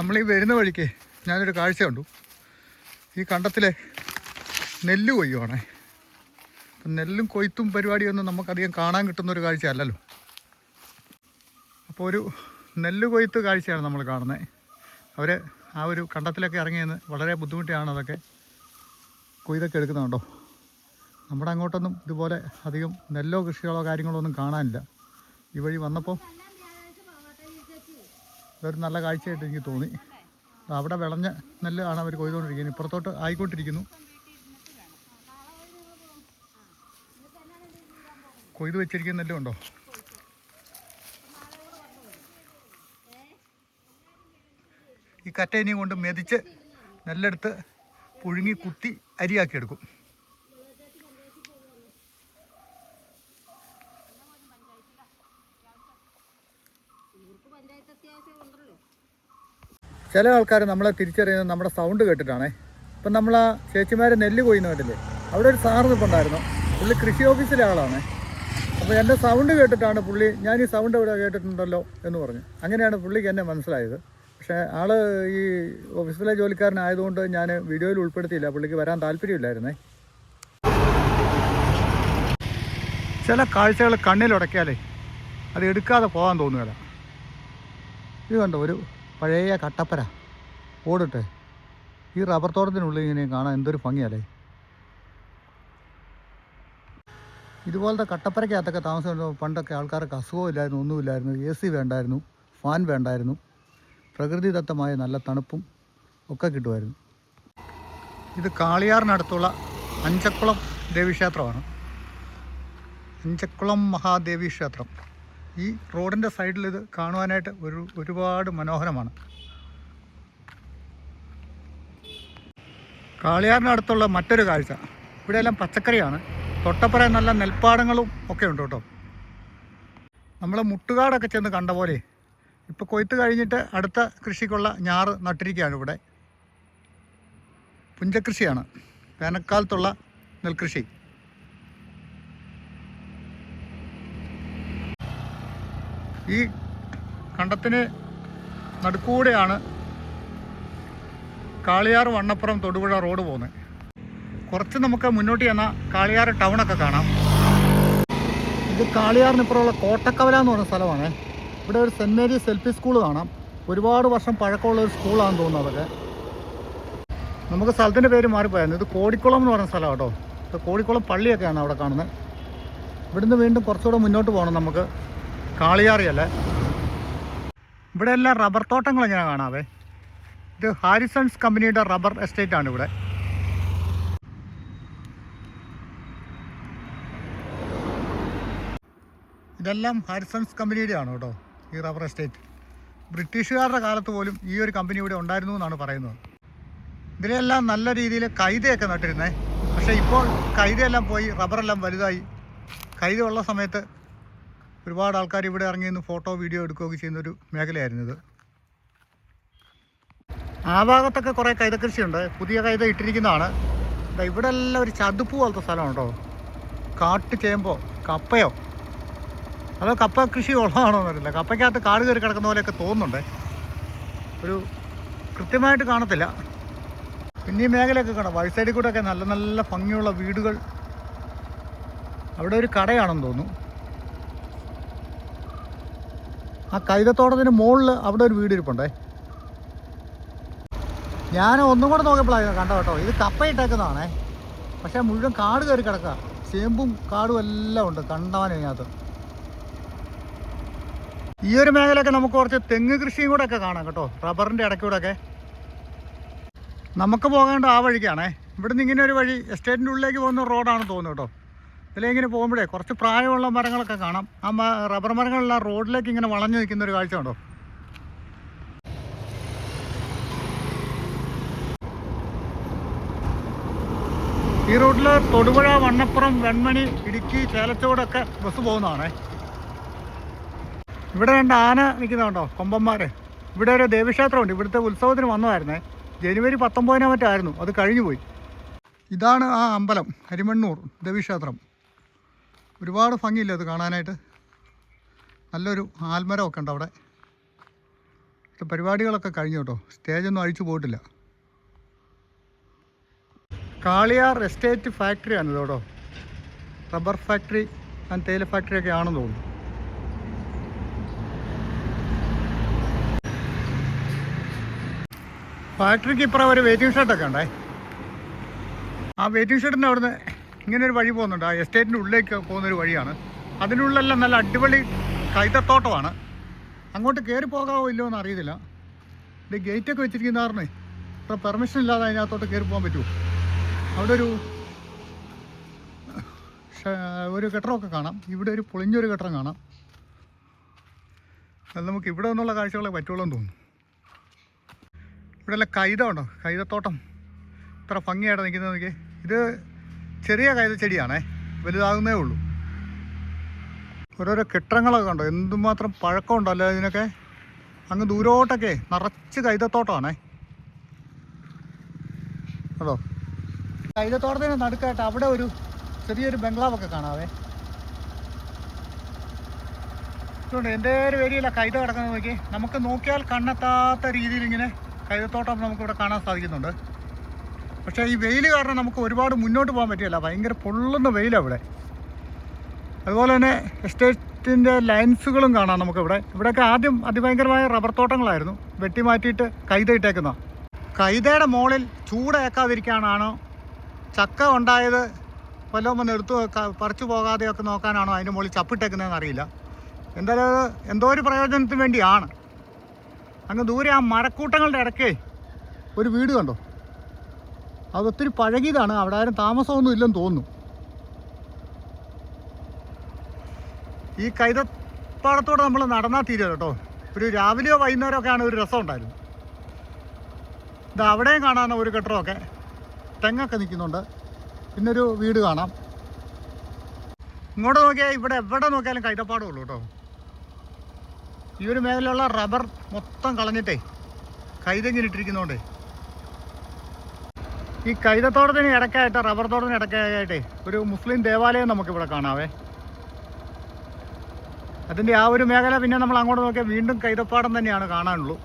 നമ്മൾ ഈ വരുന്ന വഴിക്ക് ഞാനൊരു കാഴ്ച കണ്ടു. ഈ കണ്ടത്തിലെ നെല്ല് കൊയ്യുവാണേ. നെല്ലും കൊയ്ത്തും പരിപാടിയൊന്നും നമുക്കധികം കാണാൻ കിട്ടുന്ന ഒരു കാഴ്ചയല്ലല്ലോ. അപ്പോൾ ഒരു നെല്ല് കൊയ്ത്ത് കാഴ്ചയാണ് നമ്മൾ കാണുന്നത് അവർ ആ ഒരു കണ്ടത്തിലൊക്കെ ഇറങ്ങിയെന്ന് വളരെ ബുദ്ധിമുട്ടിയാണ് അതൊക്കെ കൊയ്തൊക്കെ എടുക്കുന്നുണ്ടോ. നമ്മുടെ അങ്ങോട്ടൊന്നും ഇതുപോലെ അധികം നെല്ലോ കൃഷികളോ കാര്യങ്ങളോ ഒന്നും കാണാനില്ല. ഈ വഴി വന്നപ്പോൾ ഇതൊരു നല്ല കാഴ്ചയായിട്ട് എനിക്ക് തോന്നി. അവിടെ വിളഞ്ഞ നെല്ല് ആണ് അവർ കൊയ്തുകൊണ്ടിരിക്കുന്നത് ഇപ്പുറത്തോട്ട് ആയിക്കൊണ്ടിരിക്കുന്നു. കൊയ്ത് വെച്ചിരിക്കുന്ന നെല്ലുണ്ടോ ഈ കറ്റേനെയും കൊണ്ട് മെതിച്ച് നെല്ലെടുത്ത് പുഴുങ്ങി കുത്തി അരിയാക്കി ചില ആൾക്കാർ നമ്മളെ തിരിച്ചറിയുന്നത് നമ്മുടെ സൗണ്ട് കേട്ടിട്ടാണേ. ഇപ്പം നമ്മൾ ആ ചേച്ചിമാരെ നെല്ല് കൊയ്യുന്ന കണ്ടില്ലേ? അവിടെ ഒരു സാറ് നിൽപ്പുണ്ടായിരുന്നു പുള്ളി കൃഷി ഓഫീസിലെ ആളാണ്. അപ്പോൾ എന്റെ സൗണ്ട് കേട്ടിട്ടാണ് പുള്ളി ഞാൻ ഈ സൗണ്ട് എവിടെ കേട്ടിട്ടുണ്ടല്ലോ എന്ന് പറഞ്ഞു. അങ്ങനെയാണ് പുള്ളിക്ക് എന്നെ മനസ്സിലായത്. പക്ഷേ ആൾ ഈ ഓഫീസിലെ ജോലിക്കാരനായതുകൊണ്ട് ഞാൻ വീഡിയോയിൽ ഉൾപ്പെടുത്തിയില്ല. പുള്ളിക്ക് വരാൻ താല്പര്യമില്ലായിരുന്നേ. ചില കാഴ്ചകൾ കണ്ണിലുടക്കിയാലേ അത് എടുക്കാതെ പോകാൻ തോന്നുകയില്ല ഇത് കണ്ട ഒരു പഴയ കട്ടപ്പര ഓടട്ടെ. ഈ റബ്ബർ തോട്ടത്തിനുള്ളിൽ ഇങ്ങനെ കാണാൻ എന്തൊരു ഭംഗിയല്ലേ. ഇതുപോലത്തെ കട്ടപ്പരയ്ക്കകത്തൊക്കെ താമസം പണ്ടൊക്കെ ആൾക്കാർക്ക് അസുഖമില്ലായിരുന്നു ഒന്നുമില്ലായിരുന്നു. എ സി വേണ്ടായിരുന്നു ഫാൻ വേണ്ടായിരുന്നു. പ്രകൃതിദത്തമായ നല്ല തണുപ്പും ഒക്കെ കിട്ടുമായിരുന്നു. ഇത് കാളിയാറിനടുത്തുള്ള അഞ്ചക്കുളം ദേവീക്ഷേത്രമാണ്. അഞ്ചക്കുളം മഹാദേവി ക്ഷേത്രം ഈ റോഡിന്റെ സൈഡിൽ ഇത് കാണുവാനായിട്ട് ഒരു ഒരുപാട് മനോഹരമാണ്. കാളിയാറിനടുത്തുള്ള മറ്റൊരു കാഴ്ച. ഇവിടെയെല്ലാം പച്ചക്കറിയാണ്. തൊട്ടപ്പുറ നല്ല നെൽപ്പാടങ്ങളും ഒക്കെ ഉണ്ട് കേട്ടോ. നമ്മൾ മുട്ടുകാടൊക്കെ ചെന്ന് കണ്ട പോലെ ഇപ്പോൾ കൊയ്ത്ത് കഴിഞ്ഞിട്ട് അടുത്ത കൃഷിക്കുള്ള ഞാറ് നട്ടിരിക്കുകയാണ് ഇവിടെ. പുഞ്ചകൃഷിയാണ്. വേനൽക്കാലത്തുള്ള നെൽകൃഷി. ഈ കണ്ടത്തിന് നടുക്കൂടെയാണ് കാളിയാർ വണ്ണപ്പുറം തൊടുപുഴ റോഡ് പോകുന്നത്. കുറച്ച് നമുക്ക് മുന്നോട്ട് ചെന്നാൽ കാളിയാർ ടൗണൊക്കെ കാണാം. ഇത് കാളിയാറിനിപ്പുറമുള്ള കോട്ടക്കവല എന്ന് പറഞ്ഞ സ്ഥലമാണ്. ഇവിടെ ഒരു Saint Mary's L P school കാണാം. ഒരുപാട് വർഷം പഴക്കമുള്ള ഒരു സ്കൂളാണെന്ന് തോന്നുന്നു അതൊക്കെ. നമുക്ക് സ്ഥലത്തിന്റെ പേര് മാറിപ്പോയായിരുന്നു. ഇത് കോടിക്കുളം എന്ന് പറഞ്ഞ സ്ഥലം കേട്ടോ. ഇത് കോടിക്കുളം പള്ളിയൊക്കെയാണ് അവിടെ കാണുന്നത്. ഇവിടുന്ന് വീണ്ടും കുറച്ചുകൂടെ മുന്നോട്ട് പോകണം നമുക്ക്. കാളിയാറിയല്ലേ? ഇവിടെ എല്ലാം റബ്ബർ തോട്ടങ്ങൾ ഇങ്ങനെ കാണാവേ? ഇത് ഹാരിസൺസ് കമ്പനിയുടെ റബ്ബർ എസ്റ്റേറ്റ് ആണ് ഇവിടെ. ഇതെല്ലാം ഹാരിസൺസ് കമ്പനിയുടെ ആണ് കേട്ടോ ഈ റബ്ബർ എസ്റ്റേറ്റ്. ബ്രിട്ടീഷുകാരുടെ കാലത്ത് പോലും ഈ ഒരു കമ്പനി ഇവിടെ ഉണ്ടായിരുന്നു എന്നാണ് പറയുന്നത്. ഇതിലെല്ലാം നല്ല രീതിയിൽ കൈതയൊക്കെ നട്ടിരുന്നേ. പക്ഷേ ഇപ്പോൾ കൈതയെല്ലാം പോയി റബ്ബറെല്ലാം വലുതായി. കൈത ഉള്ള സമയത്ത് ഒരുപാട് ആൾക്കാർ ഇവിടെ ഇറങ്ങി നിന്ന് ഫോട്ടോ വീഡിയോ എടുക്കുകയൊക്കെ ചെയ്യുന്നൊരു മേഖലയായിരുന്നു ഇത്. ആ ഭാഗത്തൊക്കെ കുറേ കൈത കൃഷിയുണ്ട് പുതിയ കൈത ഇട്ടിരിക്കുന്നതാണ്. ഇവിടെ എല്ലാം ഒരു ചതുപ്പ് പോലത്തെ സ്ഥലമാണ് കേട്ടോ കാട്ട് ചേമ്പോ കപ്പയോ? അതോ കപ്പ കൃഷി ഉള്ളതാണോ എന്നറിയില്ല. കപ്പയ്ക്കകത്ത് കാട് കയറി കിടക്കുന്ന പോലെയൊക്കെ തോന്നുന്നുണ്ട്. ഒരു കൃത്യമായിട്ട് കാണത്തില്ല. പിന്നെ ഈ മേഖലയൊക്കെ കാണാം. വഴി സൈഡിൽ കൂടെ ഒക്കെ നല്ല നല്ല ഭംഗിയുള്ള വീടുകൾ. അവിടെ ഒരു കടയാണെന്ന് തോന്നുന്നു. ആ കൈതത്തോട്ടത്തിന് മുകളിൽ അവിടെ ഒരു വീട് ഇരിപ്പുണ്ടേ ഞാൻ ഒന്നും കൂടെ നോക്കിയപ്പോഴാണ് കണ്ടോ കേട്ടോ. ഇത് കപ്പയിട്ടേക്കുന്നതാണേ. പക്ഷേ മുഴുവൻ കാട് കയറി കിടക്കുക ചേമ്പും കാടും എല്ലാം ഉണ്ട്. അതിനകത്ത് ഈ ഒരു മേഖലയൊക്കെ നമുക്ക് കുറച്ച് തെങ്ങ് കൃഷിയും കൂടെ ഒക്കെ കാണാം കേട്ടോ. റബ്ബറിന്റെ ഇടയ്ക്കൂടെയൊക്കെ നമുക്ക് പോകേണ്ട ആ വഴിക്കാണേ. ഇവിടുന്ന് ഇങ്ങനെ ഒരു വഴി എസ്റ്റേറ്റിന്റെ ഉള്ളിലേക്ക് പോകുന്ന റോഡാണെന്ന് തോന്നുന്നു കേട്ടോ. ഇതിലിങ്ങനെ പോകുമ്പോഴേ കുറച്ച് പ്രായമുള്ള മരങ്ങളൊക്കെ കാണാം. ആ റബ്ബർ മരങ്ങളെല്ലാം റോഡിലേക്ക് ഇങ്ങനെ വളഞ്ഞു നിൽക്കുന്ന ഒരു കാഴ്ച ഉണ്ടോ ഈ റൂട്ടിൽ തൊടുപുഴ വണ്ണപ്പുറം വെൺമണി ഇടുക്കി ചേലച്ചോടൊക്കെ ബസ് പോകുന്നതാണേ. ഇവിടെ രണ്ട് ആന നിൽക്കുന്നുണ്ടോ കൊമ്പന്മാർ ഇവിടെ ഒരു ദേവീക്ഷേത്രമുണ്ട്. ഇവിടുത്തെ ഉത്സവത്തിന് വന്നതായിരുന്നേ. ജനുവരി പത്തൊമ്പതിനെ മറ്റായിരുന്നു അത് കഴിഞ്ഞു പോയി ഇതാണ് ആ അമ്പലം ഹരിമണ്ണൂർ ദേവീക്ഷേത്രം. ഒരുപാട് ഭംഗിയില്ല അത് കാണാനായിട്ട്? നല്ലൊരു ആൽമരമൊക്കെ ഉണ്ട് അവിടെ. പരിപാടികളൊക്കെ കഴിഞ്ഞു കേട്ടോ. സ്റ്റേജൊന്നും അഴിച്ചു പോയിട്ടില്ല. കാളിയാർ എസ്റ്റേറ്റ് ഫാക്ടറിയാണ് ഇതോടോ റബ്ബർ ഫാക്ടറി ആൻഡ് തേയില ഫാക്ടറി ഒക്കെ ആണെന്ന് തോന്നുന്നു. ഫാക്ടറിക്ക് ഇപ്പുറം ഒരു വെയിറ്റിംഗ് ഷെഡൊക്കെ ഉണ്ടേ. ആ വെയിറ്റിംഗ് ഷെഡിന്റെ അവിടുന്ന് ഇങ്ങനെ ഒരു വഴി പോകുന്നുണ്ട്. ആ എസ്റ്റേറ്റിന്റെ ഉള്ളിലേക്ക് പോകുന്നൊരു വഴിയാണ്. അതിനുള്ളിലെല്ലാം നല്ല അടിപൊളി കൈതത്തോട്ടമാണ്. അങ്ങോട്ട് കയറി പോകാമോ ഇല്ലയോ എന്ന് ഇത് ഗേറ്റൊക്കെ വെച്ചിരിക്കുന്ന കാരണേ ഇത്ര പെർമിഷൻ ഇല്ലാതെ അതിനകത്തോട്ട് കയറി പോകാൻ പറ്റുമോ? അവിടെ ഒരു ഒരു കെട്ടിടമൊക്കെ കാണാം. ഇവിടെ ഒരു പൊളിഞ്ഞൊരു കെട്ടിടം കാണാം. അത് നമുക്ക് ഇവിടെ നിന്നുള്ള കാഴ്ചകളെ പറ്റുള്ളൂ എന്ന് തോന്നുന്നു. ഇവിടെ എല്ലാം കൈത ഉണ്ടോ? കൈതത്തോട്ടം. ഇത്ര ഭംഗിയായിട്ട് നിൽക്കുന്നത് നോക്കി ഇത് ചെറിയ കൈത ചെടിയാണേ. വലുതാകുന്നേ ഉള്ളൂ. ഓരോരോ കെട്ടിടങ്ങളൊക്കെ കണ്ടോ? എന്തുമാത്രം പഴക്കം പഴക്കമുണ്ടല്ലോ ഇതിനൊക്കെ? അങ്ങ് ദൂരോട്ടൊക്കെ നിറച്ച് കൈതത്തോട്ടമാണേ. അതോ കൈതത്തോട്ടത്തിന് നടുക്കായിട്ട് അവിടെ ഒരു ചെറിയൊരു ബംഗ്ലാവൊക്കെ കാണാവേ. ഇതുകൊണ്ട് എന്റെ ഒരു ഏരിയയില കൈത കിടക്കുന്നത് നോക്കി. നമുക്ക് നോക്കിയാൽ കണ്ണെത്താത്ത രീതിയിൽ ഇങ്ങനെ കൈതത്തോട്ടം നമുക്കിവിടെ കാണാൻ സാധിക്കുന്നുണ്ട്. പക്ഷേ ഈ വെയിൽ കാരണം നമുക്ക് ഒരുപാട് മുന്നോട്ട് പോകാൻ പറ്റില്ല ഭയങ്കര പൊള്ളുന്ന വെയിലാണ് ഇവിടെ. അതുപോലെ തന്നെ എസ്റ്റേറ്റിന്റെ ലൈൻസുകളും കാണാം നമുക്കിവിടെ. ഇവിടെയൊക്കെ ആദ്യം അതിഭയങ്കരമായ റബ്ബർ തോട്ടങ്ങളായിരുന്നു. വെട്ടി മാറ്റിയിട്ട് കൈത ഇട്ടേക്കുന്ന കൈതയുടെ മുകളിൽ ചൂടേക്കാതിരിക്കാനാണോ? ചക്ക ഉണ്ടായത് വല്ലതും വന്ന് എടുത്തു പറിച്ചു പോകാതെയൊക്കെ നോക്കാനാണോ അതിന്റെ മുകളിൽ ചപ്പിട്ടേക്കുന്നതെന്ന് അറിയില്ല. എന്തായാലും എന്തോ ഒരു പ്രയോജനത്തിന് വേണ്ടിയാണ്. അങ്ങ് ദൂരെ ആ മരക്കൂട്ടങ്ങളുടെ ഇടയ്ക്കേ ഒരു വീട് കണ്ടോ? അത് ഒത്തിരി പഴകിയതാണ്. അവിടെ ആരും താമസമൊന്നും ഇല്ലെന്ന് തോന്നുന്നു. ഈ കൈതപ്പാടത്തോടെ നമ്മൾ നടന്നാൽ തീരുക കേട്ടോ. ഒരു രാവിലെയോ വൈകുന്നേരമൊക്കെ ആണ് ഒരു രസം ഉണ്ടായിരുന്നു ഇത് അവിടെയും കാണാൻ ഒരു കെട്ടിടമൊക്കെ തെങ്ങൊക്കെ നിൽക്കുന്നുണ്ട്. പിന്നെ ഒരു വീട് കാണാം. ഇങ്ങോട്ട് നോക്കിയാൽ ഇവിടെ എവിടെ നോക്കിയാലും കൈതപ്പാടേ ഉള്ളൂ കേട്ടോ. ഈ ഒരു മേഖലയിലുള്ള റബ്ബർ മൊത്തം കളഞ്ഞിട്ടേ കൈതെങ്ങിനിട്ടിരിക്കുന്നതുകൊണ്ടേ ഈ കൈതത്തോട്ടത്തിന് ഇടയ്ക്കായിട്ട് റബ്ബർ തോട്ടത്തിന് ഇടക്കായിട്ട് ഒരു മുസ്ലിം ദേവാലയം നമുക്കിവിടെ കാണാവേ. അതിന്റെ ആ ഒരു മേഖല പിന്നെ നമ്മൾ അങ്ങോട്ട് നോക്കിയാൽ വീണ്ടും കൈതപ്പാടം തന്നെയാണ് കാണാനുള്ളൂ.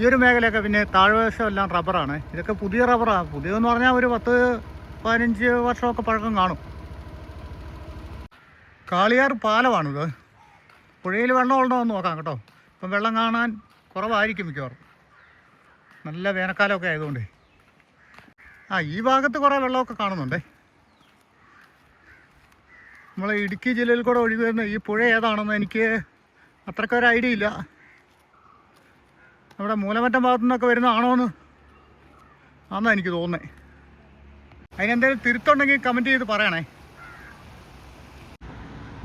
ഈ ഒരു മേഖലയൊക്കെ പിന്നെ താഴ്വശം എല്ലാം റബ്ബറാണ്. ഇതൊക്കെ പുതിയ റബ്ബറാണ് പുതിയതെന്ന് പറഞ്ഞാൽ ഒരു പത്ത് പതിനഞ്ച് വർഷമൊക്കെ പഴക്കം കാണും. കാളിയാർ പാലമാണിത്. പുഴയിൽ വെള്ളം ഉണ്ടോ എന്ന് നോക്കാം കേട്ടോ. ഇപ്പം വെള്ളം കാണാൻ കുറവായിരിക്കും മിക്കവാറും. നല്ല വേനൽക്കാലമൊക്കെ ആയതുകൊണ്ടേ. ആ ഈ ഭാഗത്ത് കുറേ വെള്ളമൊക്കെ കാണുന്നുണ്ടേ. നമ്മളെ ഇടുക്കി ജില്ലയിൽ കൂടെ ഒഴുകി വരുന്ന ഈ പുഴ ഏതാണെന്ന് എനിക്ക് അത്രക്കൊരു ഐഡിയ ഇല്ല. നമ്മുടെ മൂലമറ്റം ഭാഗത്തു നിന്നൊക്കെ വരുന്നതാണോ എന്ന് ആന്നാ എനിക്ക് തോന്നുന്നത് അതിനെന്തെങ്കിലും തിരുത്തുണ്ടെങ്കിൽ കമന്റ് ചെയ്ത് പറയണേ.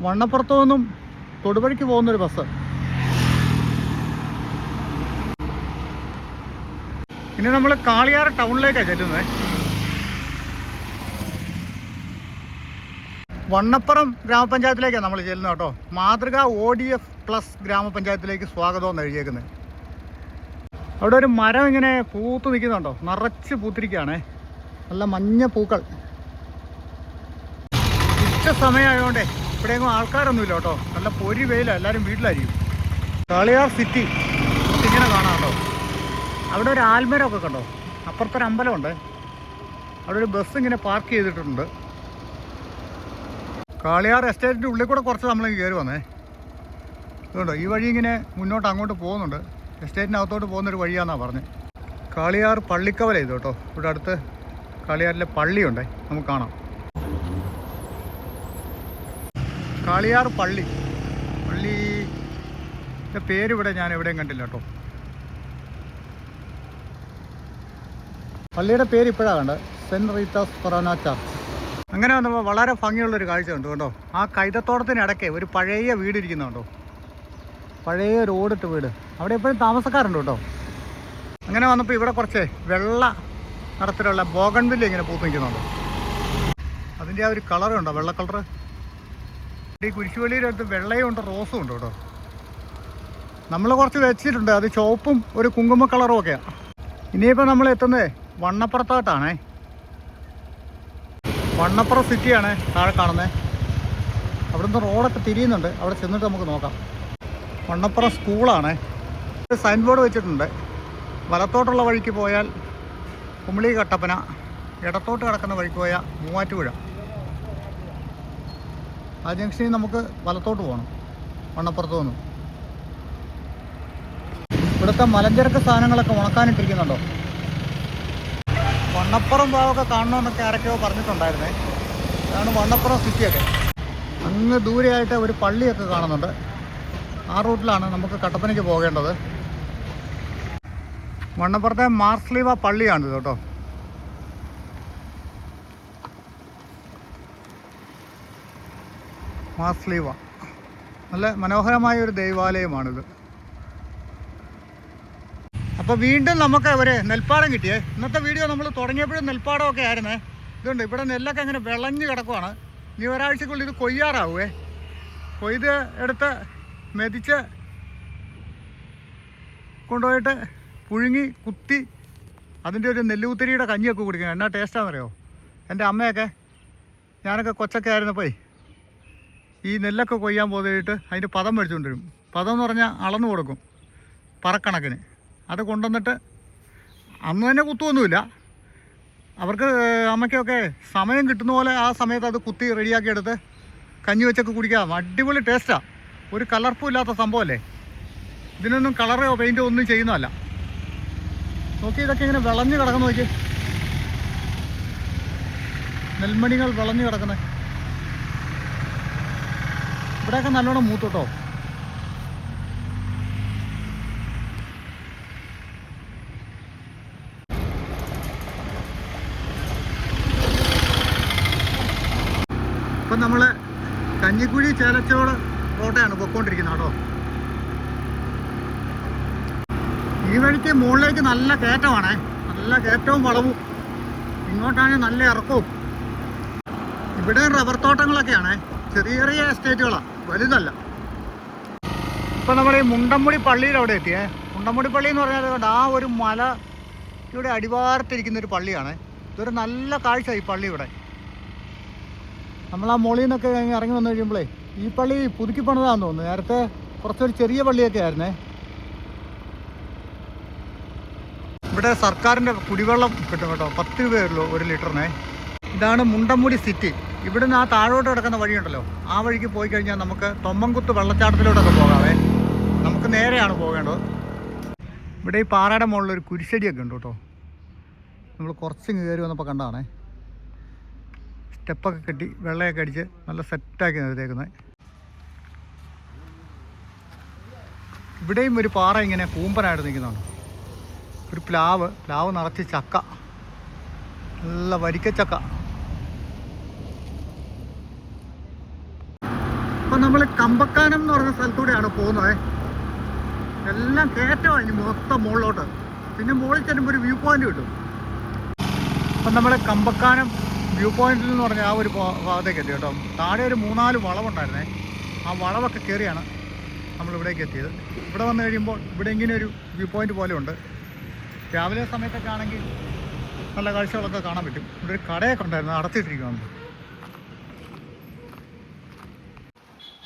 വണ്ണപ്പുറത്തു നിന്നും തൊടുപുഴയ്ക്ക് പോകുന്നൊരു ബസ്. ഇനി നമ്മൾ കാളിയാർ ടൗണിലേക്കാണ് ചെല്ലുന്നത് വണ്ണപ്പുറം ഗ്രാമപഞ്ചായത്തിലേക്കാണ് നമ്മൾ ചെല്ലുന്നത് കേട്ടോ. മാതൃക ഒ ഡി എഫ് പ്ലസ് ഗ്രാമപഞ്ചായത്തിലേക്ക് സ്വാഗതം എന്ന് എഴുതിയേക്കുന്നത് അവിടെ ഒരു മരം ഇങ്ങനെ പൂത്ത് നിൽക്കുന്നുണ്ടോ? നിറച്ച് പൂത്തിരിക്കുകയാണേ. നല്ല മഞ്ഞ പൂക്കൾ. ഉച്ച സമയമായതുകൊണ്ടേ ഇവിടെയെങ്ങും ആൾക്കാരൊന്നുമില്ല കേട്ടോ. നല്ല പൊരി വെയിലാണ് എല്ലാവരും വീട്ടിലായിരിക്കും. കാളിയാർ സിറ്റി ഇങ്ങനെ കാണാം കേട്ടോ. അവിടെ ഒരു ആൽമരമൊക്കെ കണ്ടോ? അപ്പുറത്തൊരു അമ്പലമുണ്ട്. അവിടെ ഒരു ബസ് ഇങ്ങനെ പാർക്ക് ചെയ്തിട്ടുണ്ട്. കാളിയാർ എസ്റ്റേറ്റിന്റെ ഉള്ളിൽ കൂടെ കുറച്ച് നമ്മൾ കയറി വന്നേ. ഇതുണ്ടോ? ഈ വഴി ഇങ്ങനെ മുന്നോട്ട് അങ്ങോട്ട് പോകുന്നുണ്ട്. എസ്റ്റേറ്റിനകത്തോട്ട് പോകുന്നൊരു വഴിയാണെന്നാണ് പറഞ്ഞത് കാളിയാർ പള്ളിക്കവല ചെയ്തു കേട്ടോ. ഇവിടെ അടുത്ത് കാളിയാറിലെ പള്ളിയുണ്ടേ. നമുക്ക് കാണാം. കാളിയാർ പള്ളി. പള്ളി പേരിവിടെ ഞാൻ എവിടെയും കണ്ടില്ല കേട്ടോ. പള്ളിയുടെ പേര് ഇപ്പോഴാണ് കണ്ടത്. Saint Rita's forane church. അങ്ങനെ വന്നപ്പോൾ വളരെ ഭംഗിയുള്ളൊരു കാഴ്ച ഉണ്ട് കേട്ടോ ആ കൈതത്തോട്ടത്തിനിടയ്ക്ക് ഒരു പഴയ വീട് ഇരിക്കുന്നുണ്ടോ പഴയ ഓടിട്ട് വീട്. അവിടെ എപ്പോഴും താമസക്കാരുണ്ട് കേട്ടോ. അങ്ങനെ വന്നപ്പോൾ ഇവിടെ കുറച്ച് വെള്ള നിറത്തിലുള്ള ബോഗൺവില്ല ഇങ്ങനെ പൂത്ത് നിൽക്കുന്നുണ്ട് അതിന്റെ ആ ഒരു കളറുണ്ടോ വെള്ള കളറ്? ഈ കുരിശുപള്ളിയുടെ അടുത്ത് വെള്ളയും ഉണ്ട് റോസും ഉണ്ട് കേട്ടോ. നമ്മൾ കുറച്ച് വെച്ചിട്ടുണ്ട്. അത് ചുവപ്പും ഒരു കുങ്കുമ കളറും ഒക്കെയാണ് ഇനിയിപ്പോൾ നമ്മൾ എത്തുന്നത് വണ്ണപ്പുറത്തോട്ടാണേ. വണ്ണപ്പുറം സിറ്റിയാണ് താഴെ കാണുന്നത് അവിടുന്ന് റോഡൊക്കെ തിരിയുന്നുണ്ട്. അവിടെ ചെന്നിട്ട് നമുക്ക് നോക്കാം. വണ്ണപ്പുറം സ്കൂളാണ്. സൈൻ ബോർഡ് വെച്ചിട്ടുണ്ട്. വലത്തോട്ടുള്ള വഴിക്ക് പോയാൽ കുമിളി കട്ടപ്പന ഇടത്തോട്ട് കിടക്കുന്ന വഴിക്ക് പോയാൽ മൂവാറ്റുപുഴ. ആ ജംഗ്ഷനിൽ നമുക്ക് വലത്തോട്ട് പോകണം വണ്ണപ്പുറത്ത് നിന്ന്. ഇവിടുത്തെ മലഞ്ചരക്ക് സാധനങ്ങളൊക്കെ ഉണക്കാനിട്ടിരിക്കുന്നുണ്ടോ? വണ്ണപ്പുറം ഭാഗമൊക്കെ കാണണമെന്നൊക്കെ ആരൊക്കെയോ പറഞ്ഞിട്ടുണ്ടായിരുന്നേ. അതാണ് വണ്ണപ്പുറം സിറ്റിയൊക്കെ. അങ്ങ് ദൂരെയായിട്ട് ഒരു പള്ളിയൊക്കെ കാണുന്നുണ്ട്. ആ റൂട്ടിലാണ് നമുക്ക് കട്ടപ്പനയ്ക്ക് പോകേണ്ടത്. വണ്ണപ്പുറത്തെ മാർസ്ലീവ പള്ളിയാണിത് കേട്ടോ. മാർസ്ലീവ. നല്ല മനോഹരമായ ഒരു ദൈവാലയമാണിത്. അപ്പോൾ വീണ്ടും നമുക്ക് ഒരു നെൽപ്പാടം കിട്ടിയേ. ഇന്നത്തെ വീഡിയോ നമ്മൾ തുടങ്ങിയപ്പോഴും നെൽപ്പാടമൊക്കെ ആയിരുന്നേ. ഇതുണ്ട് ഇവിടെ നെല്ലൊക്കെ അങ്ങനെ വിളഞ്ഞു കിടക്കുവാണ്. ഇനി ഒരാഴ്ചക്കുള്ളിൽ ഇത് കൊയ്യാറാവുമേ കൊയ്ത് എടുത്ത് മെതിച്ച് കൊണ്ടുപോയിട്ട് പുഴുങ്ങി കുത്തി അതിന്റെ ഒരു നെല്ലുകുത്തിരിയുടെ കഞ്ഞിയൊക്കെ കുടിക്കണം. എന്നാ ടേസ്റ്റാണെന്നറിയോ എന്റെ അമ്മയൊക്കെ ഞാനൊക്കെ കൊച്ചൊക്കെ ആയിരുന്നപ്പോഴേ ഈ നെല്ലൊക്കെ കൊയ്യാൻ പോയിട്ട് അതിന്റെ പദം മേടിച്ചുകൊണ്ടിരും പദം എന്ന് പറഞ്ഞാൽ അളന്നു കൊടുക്കും പറക്കണക്കിന്. അത് കൊണ്ടുവന്നിട്ട് അന്ന് തന്നെ കുത്തുമൊന്നുമില്ല അവർക്ക് അമ്മയ്ക്കൊക്കെ സമയം കിട്ടുന്ന പോലെ ആ സമയത്ത് അത് കുത്തി റെഡിയാക്കി എടുത്ത് കഞ്ഞി വെച്ചൊക്കെ കുടിക്കാം. അടിപൊളി ടേസ്റ്റാണ് ഒരു കളർപ്പും ഇല്ലാത്ത സംഭവമല്ലേ ഇതിനൊന്നും കളറോ പെയിന്റോ ഒന്നും ചെയ്യുന്നതല്ല. നോക്കി ഇതൊക്കെ ഇങ്ങനെ വിളഞ്ഞു കിടക്കുന്ന നോക്കി. നെൽമണികൾ വിളഞ്ഞു കിടക്കുന്നത് ഇവിടെയൊക്കെ നല്ലോണം മൂത്തോട്ടോ ഇപ്പം നമ്മൾ കഞ്ഞിക്കുഴി ചേലച്ചോട് കോട്ടയാണ് പൊക്കോണ്ടിരിക്കുന്നത് കേട്ടോ. ഈ വഴിക്ക് മുകളിലേക്ക് നല്ല കയറ്റമാണേ. നല്ല കയറ്റവും വളവും. ഇങ്ങോട്ടാണെങ്കിൽ നല്ല ഇറക്കവും. ഇവിടെ റബ്ബർ തോട്ടങ്ങളൊക്കെയാണേ. ചെറിയ ചെറിയ എസ്റ്റേറ്റുകളാണ് വലുതല്ല. ഇപ്പം നമ്മൾ ഈ മുണ്ടമ്മുടി പള്ളിയിൽ അവിടെ എത്തിയേ. മുണ്ടമ്മുടി പള്ളി എന്ന് പറഞ്ഞാൽ ആ ഒരു മലയുടെ അടിവാരത്തിരിക്കുന്ന ഒരു പള്ളിയാണ്. ഇതൊരു നല്ല കാഴ്ച ഈ പള്ളി ഇവിടെ. നമ്മൾ ആ മുകളിൽ നിന്നൊക്കെ ഇറങ്ങി വന്നു കഴിയുമ്പോഴേ ഈ പള്ളി പുതുക്കി പണിതാന്ന് തോന്നുന്നു. നേരത്തെ കുറച്ചൊരു ചെറിയ പള്ളിയൊക്കെ ആയിരുന്നേ. ഇവിടെ സർക്കാരിന്റെ കുടിവെള്ളം കിട്ടും കേട്ടോ. പത്ത് രൂപയുള്ളൂ ഒരു ലിറ്ററിനെ. ഇതാണ് മുണ്ടമ്പുടി സിറ്റി. ഇവിടുന്ന് ആ താഴോട്ട് കിടക്കുന്ന വഴിയുണ്ടല്ലോ. ആ വഴിക്ക് പോയി കഴിഞ്ഞാൽ നമുക്ക് തൊമ്മൻകുത്ത് വെള്ളച്ചാട്ടത്തിലോട്ടൊക്കെ പോകാവേ. നമുക്ക് നേരെയാണ് പോകേണ്ടത്. ഇവിടെ ഈ പാറയുടെ മുകളിൽ ഒരു കുരിശടിയൊക്കെ ഉണ്ട് കേട്ടോ. നമ്മൾ കുറച്ച് കയറി വന്നപ്പോൾ കണ്ടതാണേ. സ്റ്റെപ്പൊക്കെ കെട്ടി വെള്ളയൊക്കെ അടിച്ച് നല്ല സെറ്റാക്കി നിർത്തിയേക്കുന്നത് ഇവിടെയും ഒരു പാറ ഇങ്ങനെ കൂമ്പനായിട്ട് നിൽക്കുന്നുണ്ട്. ഒരു പ്ലാവ് പ്ലാവ് നിറച്ച് ചക്ക. നല്ല വരിക്കച്ചക്ക അപ്പം നമ്മൾ കമ്പക്കാനം എന്ന് പറഞ്ഞ സ്ഥലത്തൂടെയാണ് പോകുന്നത്. എല്ലാം കയറ്റമാണ് ഇനി മൊത്തം മുകളിലോട്ട്. പിന്നെ മുകളിൽ ചെല്ലുമ്പോൾ ഒരു വ്യൂ പോയിന്റ് കിട്ടും. അപ്പം നമ്മൾ കമ്പക്കാനം വ്യൂ പോയിന്റിൽ എന്ന് പറഞ്ഞാൽ ആ ഒരു ഭാഗത്തേക്ക് എത്തി കേട്ടോ. താഴെ ഒരു മൂന്നാൽ വളവുണ്ടായിരുന്നേ. ആ വളവൊക്കെ കയറിയാണ് നമ്മൾ ഇവിടേക്ക് എത്തിയത്. ഇവിടെ വന്നു കഴിയുമ്പോൾ ഇവിടെ ഇങ്ങനെ ഒരു വ്യൂ പോയിന്റ് പോലെ ഉണ്ട് രാവിലെ സമയത്തൊക്കെ ആണെങ്കിൽ നല്ല കാഴ്ചകളൊക്കെ കാണാൻ പറ്റും. ഇവിടെ ഒരു കടയൊക്കെ ഉണ്ടായിരുന്നു. അടച്ചിട്ടിരിക്കുകയാണ്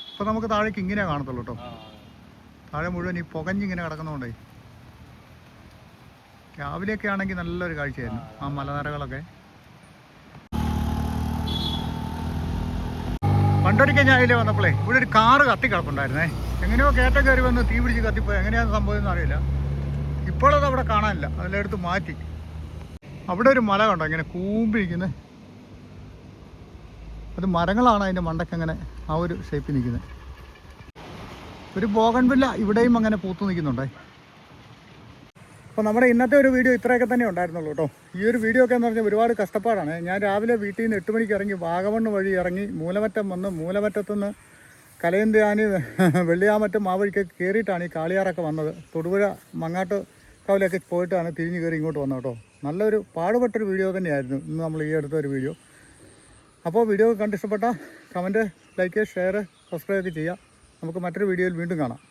ഇപ്പം നമുക്ക് താഴേക്ക് ഇങ്ങനെ കാണത്തുള്ളൂ കേട്ടോ. താഴെ മുഴുവൻ ഈ പുകഞ്ഞിങ്ങനെ കിടക്കുന്നതുകൊണ്ടേ. രാവിലെയൊക്കെ ആണെങ്കിൽ നല്ലൊരു കാഴ്ചയായിരുന്നു. ആ മലനിരകളൊക്കെ. പണ്ടൊരിക്കൽ ഞാൻ അതിൽ വന്നപ്പോഴേ ഇവിടെ ഒരു കാറ് കത്തി കിടപ്പുണ്ടായിരുന്നേ. എങ്ങനെയോ കയറ്റം കയറി വന്ന് തീ പിടിച്ച് കത്തിപ്പോയി. എങ്ങനെയാണ് സംഭവം അറിയില്ല. ഇപ്പോഴത് അവിടെ കാണാനില്ല. അതിലെടുത്ത് മാറ്റി. അവിടെ ഒരു മല കണ്ടോ? ഇങ്ങനെ കൂമ്പിരിക്കുന്നത് അത് മരങ്ങളാണ് അതിന്റെ അങ്ങനെ ആ ഒരു ഷേപ്പിൽ നിൽക്കുന്നത് ഒരു ബോഗൺവില്ല ഇവിടെയും അങ്ങനെ പൂത്തു നിൽക്കുന്നുണ്ടേ. അപ്പോൾ നമ്മുടെ ഇന്നത്തെ ഒരു വീഡിയോ ഇത്രയൊക്കെ തന്നെ ഉണ്ടായിരുന്നുള്ളൂ കേട്ടോ. ഈ ഒരു വീഡിയോ ഒക്കെ എന്ന് പറഞ്ഞാൽ ഒരുപാട് കഷ്ടപ്പാടാണ്. ഞാൻ രാവിലെ വീട്ടിൽ നിന്ന് എട്ട് മണിക്ക് ഇറങ്ങി വാഗമണ്ണ് വഴി ഇറങ്ങി മൂലമറ്റം വന്ന് മൂലമറ്റത്തുനിന്ന് കലയന്ത്യാനി വെള്ളിയാമറ്റം വഴിക്ക് കയറിയിട്ടാണ് ഈ കാളിയാറൊക്കെ വന്നത്. തൊടുപുഴ മങ്ങാട്ട് കവലൊക്കെ പോയിട്ടാണ് തിരിഞ്ഞ് കയറി ഇങ്ങോട്ട് വന്നത് കേട്ടോ. നല്ലൊരു പാടുപെട്ടൊരു വീഡിയോ തന്നെയായിരുന്നു ഇന്ന് നമ്മൾ ഈ അടുത്തൊരു വീഡിയോ. അപ്പോൾ വീഡിയോ കണ്ടിഷ്ടപ്പെട്ട കമന്റ് ലൈക്ക് ഷെയർ സബ്സ്ക്രൈബ് ചെയ്യുക നമുക്ക് മറ്റൊരു വീഡിയോയിൽ വീണ്ടും കാണാം.